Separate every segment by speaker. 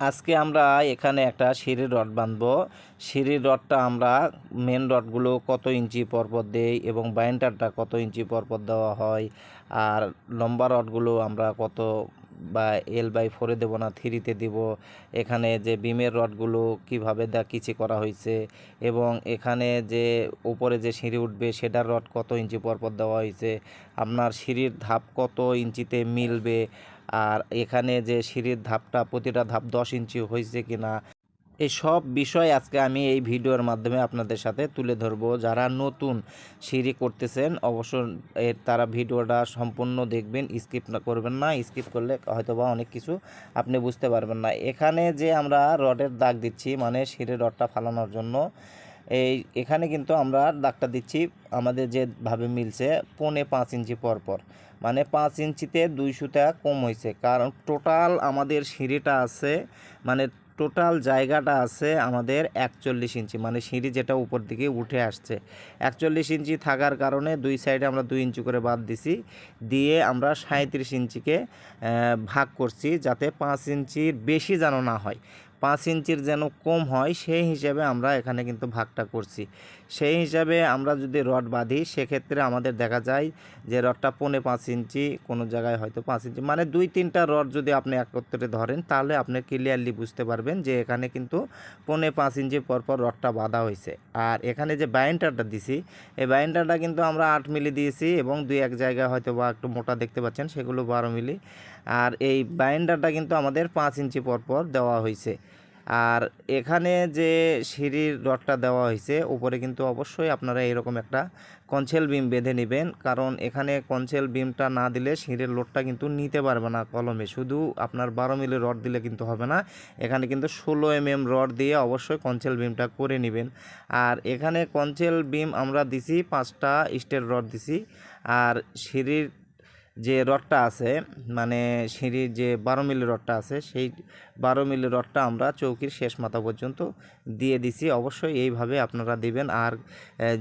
Speaker 1: আজকে আমরা এখানে একটা সিঁড়ির রড বাঁধবো। সিঁড়ির রডটা আমরা মেন রডগুলো কত ইঞ্চি পরপর দেই এবং বাইন্ডারটা কত ইঞ্চি পরপর দেওয়া হয় আর লম্বা রডগুলো আমরা কত বা এল বাই ফোরে দেবো না থ্রিতে দিব। এখানে যে বিমের রডগুলো কীভাবে দা কিচি করা হয়েছে এবং এখানে যে উপরে যে সিঁড়ি উঠবে সেটার রড কত ইঞ্চি পরপর দেওয়া হয়েছে। আপনার সিঁড়ির ধাপ কত ইঞ্চিতে মিলবে আর এখানে যে সিঁড়ির ধাপটা, প্রতিটা ধাপ দশ ইঞ্চি হয়েছে কিনা এই সব বিষয় আজকে আমি এই ভিডিওর মাধ্যমে আপনাদের সাথে তুলে ধরবো। যারা নতুন সিঁড়ি করতেছেন অবশ্য এর তারা ভিডিওটা সম্পূর্ণ দেখবেন, স্কিপ না করবেন না। স্কিপ করলে হয়তোবা অনেক কিছু আপনি বুঝতে পারবেন না। এখানে যে আমরা রডের দাগ দিচ্ছি মানে সিঁড়ির রডটা ফালানোর জন্য, এই এখানে কিন্তু আমরা দাগটা দিচ্ছি, আমাদের যেভাবে মিলছে পৌনে পাঁচ ইঞ্চি পর পর মানে পাঁচ ইঞ্চিতে দুই সুতা কম হয়েছে। কারণ টোটাল আমাদের সিঁড়িটা আছে মানে টোটাল জায়গাটা আছে আমাদের একচল্লিশ ইঞ্চি। মানে সিঁড়ি যেটা উপর দিকে উঠে আসছে। একচল্লিশ ইঞ্চি থাকার কারণে দুই সাইডে আমরা দুই ইঞ্চি করে বাদ দিছি। দিয়ে আমরা সাঁত্রিশ ইঞ্চিকে ভাগ করছি যাতে পাঁচ ইঞ্চির বেশি যেন না হয়। পাঁচ ইঞ্চির যেন কম হয়, সেই হিসাবে আমরা এখানে কিন্তু ভাগটা করছি। সেই হিসাবে আমরা যদি রড বাঁধি, সেক্ষেত্রে আমাদের দেখা যায় যে রডটা পৌনে পাঁচ ইঞ্চি, কোনো জায়গায় হয়তো পাঁচ ইঞ্চি মানে দুই তিনটা রড যদি আপনি একত্রে ধরেন, তাহলে আপনি ক্লিয়ারলি বুঝতে পারবেন যে এখানে কিন্তু পৌনে পাঁচ ইঞ্চি পর পর রডটা বাঁধা হয়েছে। আর এখানে যে বাইন্ডারটা দিছি, এই বাইন্ডারটা কিন্তু আমরা আট মিলি দিয়েছি এবং দুই এক জায়গায় হয়তো বা একটু মোটা দেখতে পাচ্ছেন, সেগুলো বারো মিলি। আর এই বাইন্ডারটা কিন্তু আমাদের পাঁচ ইঞ্চি পর পর দেওয়া হয়েছে। আর এখানে যে সিঁড়ির রডটা দেওয়া হয়েছে, উপরে কিন্তু অবশ্যই আপনারা এরকম একটা কনসেল বিম বেঁধে নেবেন। কারণ এখানে কনসেল বিমটা না দিলে সিঁড়ির লোডটা কিন্তু নিতে পারবে না কলমে। শুধু আপনার বারো মিলি রড দিলে কিন্তু হবে না। এখানে কিন্তু ষোলো এম এম রড দিয়ে অবশ্যই কনসেল বিমটা করে নেবেন। আর এখানে কনসেল বিম আমরা দিছি, পাঁচটা স্টের রড দিছি। আর সিঁড়ির যে রডটা আছে মানে সিঁড়ির যে বারো মিলি রডটা আছে, সেই বারো মিলি রডটা আমরা চৌকির শেষ মাথা পর্যন্ত দিয়ে দিছি। অবশ্যই এইভাবে আপনারা দিবেন। আর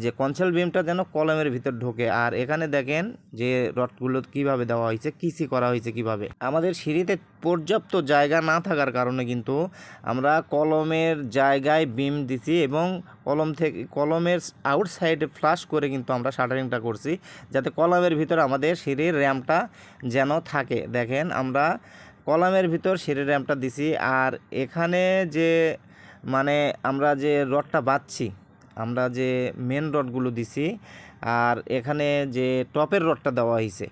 Speaker 1: যে কনসেল বিমটা যেন কলমের ভিতর ঢোকে। আর এখানে দেখেন যে রডগুলো কীভাবে দেওয়া হয়েছে, কিসি করা হয়েছে কীভাবে। আমাদের সিঁড়িতে পর্যাপ্ত জায়গা না থাকার কারণে কিন্তু আমরা কলমের জায়গায় বিম দিছি এবং কলম থেকে কলমের আউটসাইডে ফ্লাশ করে কিন্তু আমরা শাটারিংটা করছি। যাতে কলমের ভিতর আমাদের সিঁড়ির র্যাম্পটা যেন থাকে। দেখেন আমরা কলমের ভিতর সিঁড়ির র্যাম্পটা দিছি। আর এখানে যে মানে আমরা যে রডটা বাঁধছি, আমরা যে মেন রডগুলো দিছি, আর এখানে যে টপের রডটা দেওয়া হয়েছে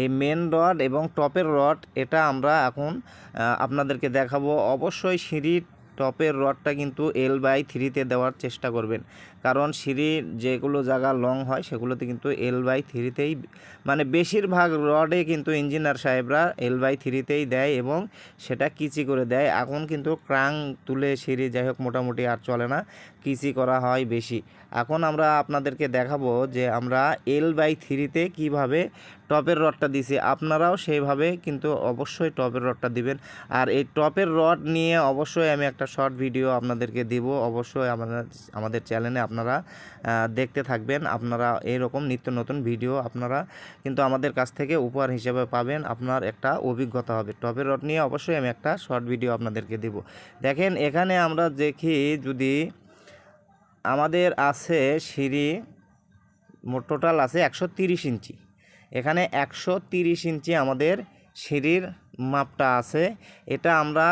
Speaker 1: এই মেন রড এবং টপের রড এটা আমরা এখন আপনাদেরকে দেখাবো। অবশ্যই সিঁড়ির টপের রডটা কিন্তু এল বাই থ্রিতে দেওয়ার চেষ্টা করবেন। কারণ সিঁড়ির যেগুলো জায়গা লং হয়, সেগুলোতে কিন্তু এল বাই থ্রিতেই মানে বেশিরভাগ রডে কিন্তু ইঞ্জিনিয়ার সাহেবরা এল বাই থ্রিতেই দেয় এবং সেটা কিচি করে দেয়। এখন কিন্তু ক্রাং তুলে সিঁড়ি যাই হোক মোটামুটি আর চলে না। কিচি করা হয় বেশি। এখন আমরা আপনাদেরকে দেখাবো যে আমরা এল বাই থ্রিতে কীভাবে টপের রডটা দিছি। আপনারাও সেইভাবে কিন্তু অবশ্যই টপের রডটা দিবেন। আর এই টপের রড নিয়ে অবশ্যই আমি একটা শর্ট ভিডিও আপনাদেরকে দিব। অবশ্যই আমাদের আমাদের চ্যানেলে আপনারা দেখতে থাকবেন। আপনারা এইরকম নিত্য নতুন ভিডিও আপনারা কিন্তু আমাদের কাছ থেকে উপহার হিসেবে পাবেন। আপনার একটা অভিজ্ঞতা হবে। টপের রড নিয়ে অবশ্যই আমি একটা শর্ট ভিডিও আপনাদেরকে দিব। দেখেন, এখানে আমরা দেখি যদি আমাদের আছে সিঁড়ি, মোট টোটাল আছে একশো তিরিশ ইঞ্চি। এখানে একশো তিরিশ ইঞ্চি আমাদের সিঁড়ির মাপটা আছে। এটা আমরা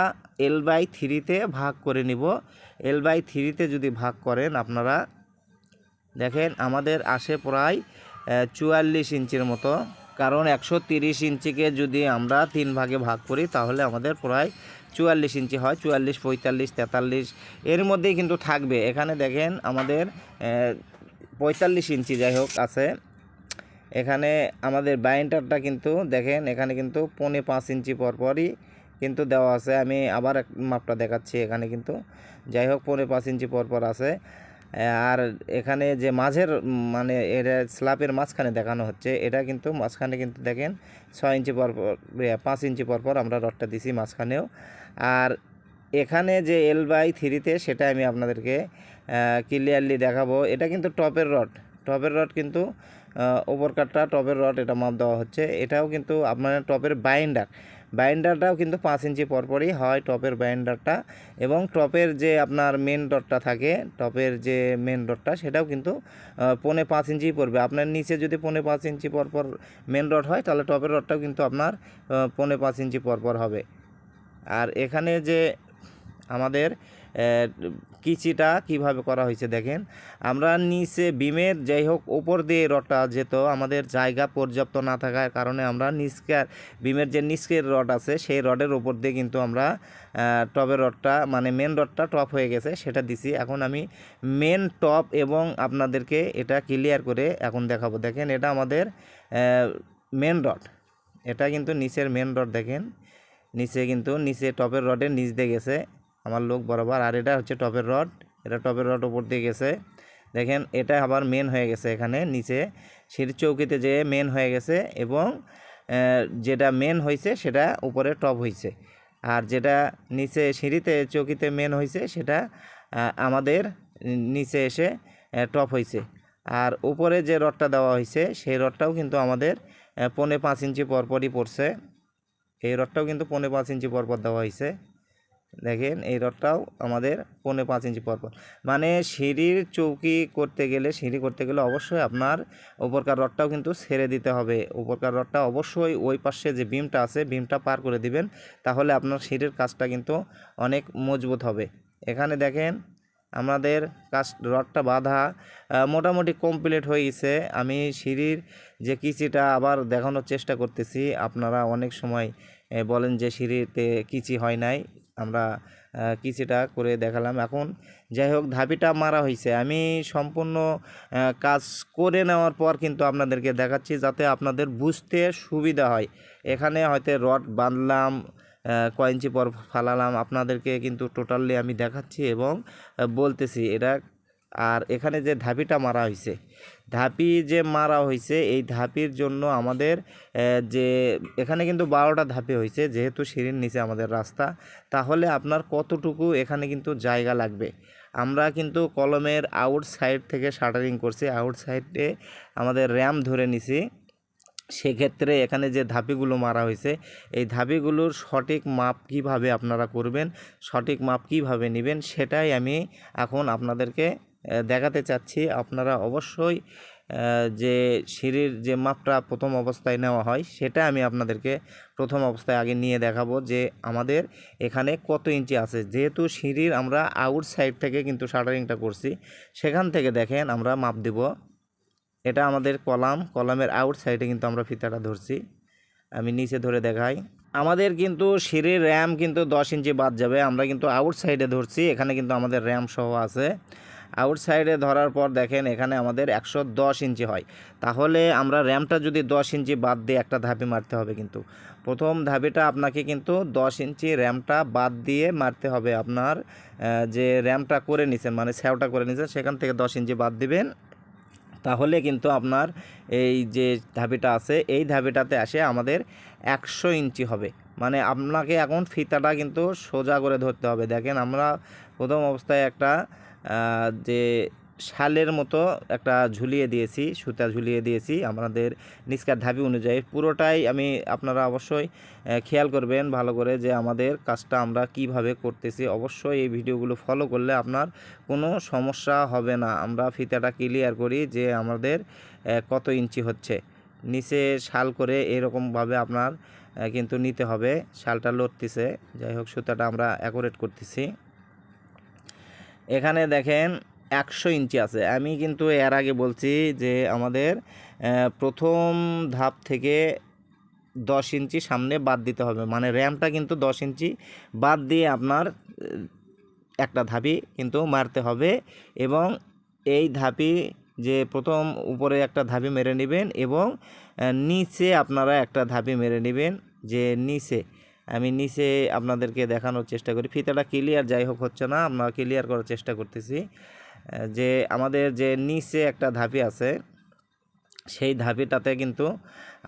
Speaker 1: এল বাই থ্রিতে ভাগ করে নিব। এল বাই থ্রিতে যদি ভাগ করেন আপনারা, দেখেন আমাদের আসে প্রায় চুয়াল্লিশ ইঞ্চির মতো। কারণ একশো তিরিশ ইঞ্চিকে যদি আমরা তিন ভাগে ভাগ করি, তাহলে আমাদের প্রায় চুয়াল্লিশ ইঞ্চি হয়, চুয়াল্লিশ, পঁয়তাল্লিশ, তেতাল্লিশ। এর মধ্যেই কিন্তু থাকবে। এখানে দেখেন আমাদের পঁয়তাল্লিশ ইঞ্চি যাই হোক আছে। এখানে আমাদের বাইন্ডারটা কিন্তু দেখেন, এখানে কিন্তু পনে পাঁচ ইঞ্চি পরপরই কিন্তু দেওয়া আছে। আমি আবার এক মাপটা দেখাচ্ছি এখানে কিন্তু। যাই হোক, পৌনে পাঁচ ইঞ্চি পরপর আছে। আর এখানে যে মাঝের মানে এটা স্ল্যাপের মাঝখানে দেখানো হচ্ছে, এটা কিন্তু মাঝখানে কিন্তু দেখেন ছয় ইঞ্চি পরপর পাঁচ ইঞ্চি পরপর আমরা রডটা দিছি মাঝখানেও। আর এখানে যে এল বাই থ্রিতে সেটা আমি আপনাদেরকে ক্লিয়ারলি দেখাবো। এটা কিন্তু টপের রড টপের রড কিন্তু ওপর কাটটা টপের রড, এটা মাপ দেওয়া হচ্ছে। এটাও কিন্তু আপনার টপের বাইন্ডার বাইন্ডারটাও কিন্তু পাঁচ ইঞ্চি পরপরই হয় টপের বাইন্ডারটা এবং টপের যে আপনার মেন ডটটা থাকে, টপের যে মেন ডটটা সেটাও কিন্তু পনে পাঁচ ইঞ্চি পড়বে। আপনার নিচে যদি পনে পাঁচ ইঞ্চি পরপর মেন ডট হয়, তাহলে টপের ডটটাও কিন্তু আপনার পনে পাঁচ ইঞ্চি পরপর হবে। আর এখানে যে আমাদের কিচিটা কীভাবে করা হয়েছে দেখেন। আমরা নিচে বিমের যাই হোক ওপর দিয়ে রডটা যেত, আমাদের জায়গা পর্যাপ্ত না থাকার কারণে আমরা নিচকার, বিমের যে নিচকের রড আছে, সেই রডের ওপর দিয়ে কিন্তু আমরা টপের রডটা মানে মেন রডটা টপ হয়ে গেছে, সেটা দিছি। এখন আমি মেন টপ এবং আপনাদেরকে এটা ক্লিয়ার করে এখন দেখাবো। দেখেন, এটা আমাদের মেন রড এটা কিন্তু নিচের মেন রড দেখেন। নিচে কিন্তু, নিচে টপের রডের নিচ দিয়ে গেছে। আমার লোক বরাবর। আর এটা হচ্ছে টপের রড। এটা টপের রড ওপর দিয়ে গেছে। দেখেন এটা আবার মেন হয়ে গেছে এখানে নিচে। সিঁড়ির চৌকিতে যে মেন হয়ে গেছে এবং যেটা মেন হয়েছে সেটা উপরে টপ হয়েছে আর যেটা নিচে সিঁড়িতে চৌকিতে মেন হয়েছে সেটা আমাদের নিচে এসে টপ হয়েছে আর উপরে যে রডটা দেওয়া হয়েছে সেই রডটাও কিন্তু আমাদের আহ, পৌনে পাঁচ ইঞ্চি পরপরই পড়ছে। এই রডটাও কিন্তু পৌনে পাঁচ ইঞ্চি পরপর দেওয়া হয়েছে দেখেন এই রডটাও আমাদের পৌনে পাঁচ ইঞ্চি পরপর মানে সিঁড়ির চৌকি করতে গেলে, সিঁড়ি করতে গেলে অবশ্যই আপনার উপরকার রডটাও কিন্তু ছেড়ে দিতে হবে। উপরকার রডটা অবশ্যই ওই পাশে যে বিমটা আছে, বিমটা পার করে দিবেন, তাহলে আপনার সিঁড়ির কাজটা কিন্তু অনেক মজবুত হবে। এখানে দেখেন আমাদের কাজ, রডটা বাঁধা মোটামুটি কমপ্লিট হয়ে গেছে আমি সিঁড়ির যে কিচিটা আবার দেখানোর চেষ্টা করতেছি। আপনারা অনেক সময় বলেন যে সিঁড়িতে কিচি হয় নাই। আমরা কিচিটা করে দেখালাম। এখন যাই হোক, ধাপিটা মারা হয়েছে আমি সম্পূর্ণ কাজ করে নেওয়ার পর কিন্তু আপনাদেরকে দেখাচ্ছি যাতে আপনাদের বুঝতে সুবিধা হয়। এখানে হয়তো রড বাঁধলাম কয়েঞ্চি পর ফালালাম, আপনাদেরকে কিন্তু টোটালি আমি দেখাচ্ছি এবং বলতেছি এটা। আর এখানে যে ধাপিটা মারা হয়েছে ধাপি যে মারা হয়েছে এই ধাপির জন্য আমাদের যে, এখানে কিন্তু বারোটা ধাপি হয়েছে যেহেতু সিঁড়ির নিচে আমাদের রাস্তা, তাহলে আপনার কতটুকু এখানে কিন্তু জায়গা লাগবে? আমরা কিন্তু কলমের আউট সাইড থেকে শাটারিং করছি আউট সাইডে আমাদের র্যাম ধরে নিছি। সেক্ষেত্রে এখানে যে ধাপিগুলো মারা হয়েছে এই ধাপিগুলোর সঠিক মাপ কীভাবে আপনারা করবেন, সঠিক মাপ কীভাবে নেবেন, সেটাই আমি এখন আপনাদেরকে দেখাতে চাচ্ছি। আপনারা অবশ্যই যে সিঁড়ির যে মাপটা প্রথম অবস্থায় নেওয়া হয়, সেটা আমি আপনাদেরকে প্রথম অবস্থায় আগে নিয়ে দেখাবো যে আমাদের এখানে কত ইঞ্চি আছে। যেহেতু সিঁড়ির আমরা আউট সাইড থেকে কিন্তু শাটারিংটা করছি, সেখান থেকে দেখেন আমরা মাপ দেব। এটা আমাদের কলাম, কলামের আউট সাইডে কিন্তু আমরা ফিতাটা ধরছি। আমি নিচে ধরে দেখাই। আমাদের কিন্তু সিঁড়ির র্যাম কিন্তু দশ ইঞ্চি বাদ যাবে। আমরা কিন্তু আউট সাইডে ধরছি, এখানে কিন্তু আমাদের র্যাম সহ আছে। আউট সাইডে ধরার পর দেখেন এখানে আমাদের একশো দশ ইঞ্চি হয়। তাহলে আমরা র্যামটা যদি দশ ইঞ্চি বাদ দিয়ে একটা ধাপি মারতে হবে কিন্তু। প্রথম ধাপিটা আপনাকে কিন্তু দশ ইঞ্চি র্যামটা বাদ দিয়ে মারতে হবে আপনার যে র্যামটা করে নিছেন মানে স্যাওটা করে নিছেন, সেখান থেকে দশ ইঞ্চি বাদ দিবেন। তাহলে কিন্তু আপনার এই যে ধাবিটা আছে, এই ধাবিটাতে আসে আমাদের একশো ইঞ্চি হবে। মানে আপনাকে এখন ফিতাটা কিন্তু সোজা করে ধরতে হবে। দেখেন আমরা প্রথম অবস্থায় একটা যে শালের মতো একটা ঝুলিয়ে দিয়েছি, সুতা ঝুলিয়ে দিয়েছি আমাদের নিষ্কার ধাবি অনুযায়ী। পুরোটাই আমি আপনারা অবশ্যই খেয়াল করবেন ভালো করে যে আমাদের কাজটা আমরা কীভাবে করতেছি। অবশ্যই এই ভিডিওগুলো ফলো করলে আপনার কোনো সমস্যা হবে না। আমরা ফিতাটা ক্লিয়ার করি যে আমাদের কত ইঞ্চি হচ্ছে। নিচে শাল করে এরকমভাবে আপনার কিন্তু নিতে হবে। শালটা লড়তেছে। যাই হোক, সুতাটা আমরা অ্যাকোরেট করতেছি। এখানে দেখেন একশো ইঞ্চি আছে। আমি কিন্তু এর আগে বলছি যে আমাদের প্রথম ধাপ থেকে দশ ইঞ্চি সামনে বাদ দিতে হবে। মানে র্যামটা কিন্তু দশ ইঞ্চি বাদ দিয়ে আপনার একটা ধাপি কিন্তু মারতে হবে এবং এই ধাপি যে প্রথম উপরে একটা ধাপি মেরে নেবেন এবং নিচে আপনারা একটা ধাপি মেরে নেবেন যে নিচে। আমি নিচে আপনাদেরকে দেখানোর চেষ্টা করি। ফিতাটা ক্লিয়ার যাই হোক হচ্ছে না, আমরা ক্লিয়ার করার চেষ্টা করতেছি। যে আমাদের যে নিচে একটা ধাপি আছে, সেই ধাপিটাতে কিন্তু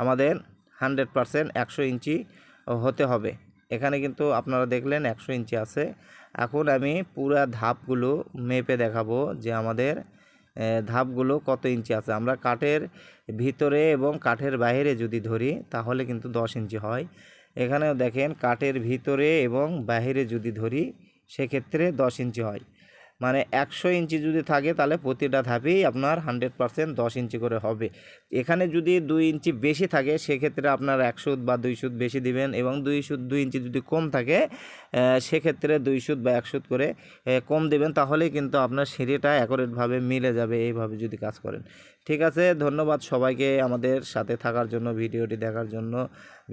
Speaker 1: আমাদের হান্ড্রেড পারসেন্ট একশো ইঞ্চি হতে হবে। এখানে কিন্তু আপনারা দেখলেন একশো ইঞ্চি আছে। এখন আমি পুরা ধাপগুলো মেপে দেখাবো যে আমাদের ধাপগুলো কত ইঞ্চি আছে। আমরা কাঠের ভিতরে এবং কাঠের বাইরে যদি ধরি, তাহলে কিন্তু দশ ইঞ্চি হয়। এখানেও দেখেন কাঠের ভিতরে এবং বাহিরে যদি ধরি সেক্ষেত্রে দশ ইঞ্চি হয়। মানে একশো ইঞ্চি যদি থাকে তাহলে প্রতিটা ধাপেই আপনার হান্ড্রেড পারসেন্ট দশ ইঞ্চি করে হবে। এখানে যদি দুই ইঞ্চি বেশি থাকে, সেক্ষেত্রে আপনার এক সুদ বা দুই সুদ বেশি দিবেন এবং দুই সুদ দুই ইঞ্চি যদি কম থাকে সেক্ষেত্রে দুই সুদ বা এক করে কম দেবেন, তাহলেই কিন্তু আপনার সিঁড়িটা অ্যাকোরেটভাবে মিলে যাবে এইভাবে যদি কাজ করেন। ঠিক আছে, ধন্যবাদ সবাইকে আমাদের সাথে থাকার জন্য, ভিডিওটি দেখার জন্য।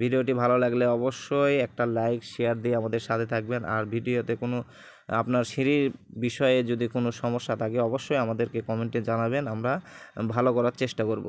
Speaker 1: ভিডিওটি ভালো লাগলে অবশ্যই একটা লাইক শেয়ার দিয়ে আমাদের সাথে থাকবেন। আর ভিডিওতে কোনো আপনার সিঁড়ির বিষয়ে যদি কোনো সমস্যা থাকে অবশ্যই আমাদেরকে কমেন্টে জানাবেন, আমরা ভালো করার চেষ্টা করব।